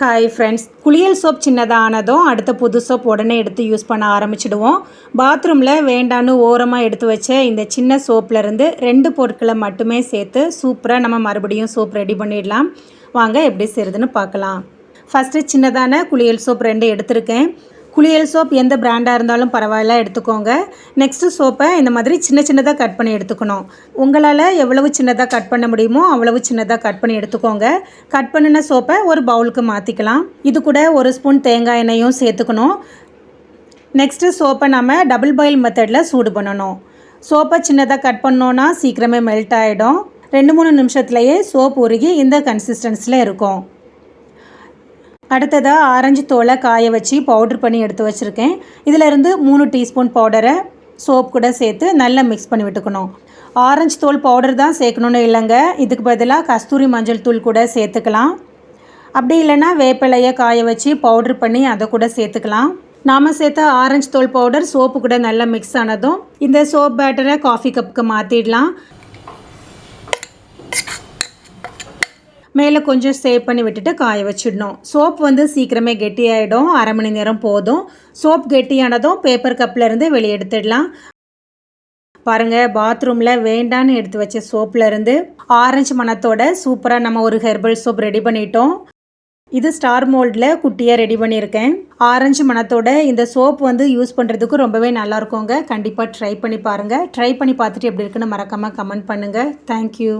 Hi friends குளியல் soap சின்னதானதும் அடுத்த புது சோப் உடனே எடுத்து யூஸ் பண்ண ஆரம்பிச்சிடுவோம். பாத்ரூமில் வேண்டான்னு ஓரமாக எடுத்து வச்ச இந்த சின்ன சோப்லேருந்து ரெண்டு பொருட்களை மட்டுமே சேர்த்து சூப்பராக நம்ம மறுபடியும் சோப் ரெடி பண்ணிடலாம். வாங்க எப்படி செய்கிறதுன்னு பார்க்கலாம். ஃபஸ்ட்டு சின்னதான குளியல் சோப் ரெண்டு எடுத்திருக்கேன். குளியல் சோப் எந்த பிராண்டாக இருந்தாலும் பரவாயில்ல எடுத்துக்கோங்க. நெக்ஸ்ட்டு சோப்பை இந்த மாதிரி சின்ன சின்னதாக கட் பண்ணி எடுத்துக்கணும். உங்களால் எவ்வளவு சின்னதாக கட் பண்ண முடியுமோ அவ்வளவு சின்னதாக கட் பண்ணி எடுத்துக்கோங்க. கட் பண்ணின சோப்பை ஒரு பவுலுக்கு மாற்றிக்கலாம் இது கூட ஒரு ஸ்பூன் தேங்காய் எண்ணெயும் சேர்த்துக்கணும். நெக்ஸ்ட்டு சோப்பை நம்ம டபுள் பாயில் மெத்தடில் சூடு பண்ணணும். சோப்பை சின்னதாக கட் பண்ணோன்னா சீக்கிரமே மெல்ட் ஆகிடும் ரெண்டு மூணு நிமிஷத்துலேயே சோப் உருகி இந்த கன்சிஸ்டன்ஸில் இருக்கும். அடுத்ததாக ஆரஞ்சு தோலை காய வச்சு பவுட்ரு பண்ணி எடுத்து வச்சுருக்கேன். இதிலேருந்து மூணு டீஸ்பூன் பவுடரை சோப் கூட சேர்த்து நல்லா மிக்ஸ் பண்ணி விட்டுக்கணும். ஆரஞ்சு தோல் பவுடர் தான் சேர்க்கணுன்னு இல்லைங்க. இதுக்கு பதிலாக கஸ்தூரி மஞ்சள் தூள் கூட சேர்த்துக்கலாம். அப்படி இல்லைன்னா வேப்பிலையை காய வச்சு பவுட்ரு பண்ணி அதை கூட சேர்த்துக்கலாம். நாம் சேர்த்த ஆரஞ்சு தோல் பவுடர் சோப்பு கூட நல்லா மிக்ஸ் ஆனதும் இந்த சோப் பேட்டரை காஃபி கப்புக்கு மாற்றிடலாம் மேலே கொஞ்சம் சேவ் பண்ணி விட்டுட்டு காய வச்சிடணும். சோப் வந்து சீக்கிரமே கெட்டியாயிடும். அரை மணி நேரம் போதும். சோப் கெட்டியானதும் பேப்பர் கப்பில் இருந்து வெளியே எடுத்துடலாம். பாருங்கள் பாத்ரூமில் வேண்டான்னு எடுத்து வச்ச சோப்பில் ஆரஞ்சு மணத்தோட சூப்பராக நம்ம ஒரு ஹெர்பல் சோப் ரெடி பண்ணிட்டோம். இது ஸ்டார் மோல்டில் குட்டியாக ரெடி பண்ணியிருக்கேன். ஆரஞ்சு மணத்தோட இந்த சோப் வந்து யூஸ் பண்ணுறதுக்கு ரொம்பவே நல்லா இருக்குங்க கண்டிப்பாக ட்ரை பண்ணி பாருங்கள் ட்ரை பண்ணி பார்த்துட்டு எப்படி இருக்குன்னு மறக்காமல் கமெண்ட் பண்ணுங்கள் தேங்க்யூ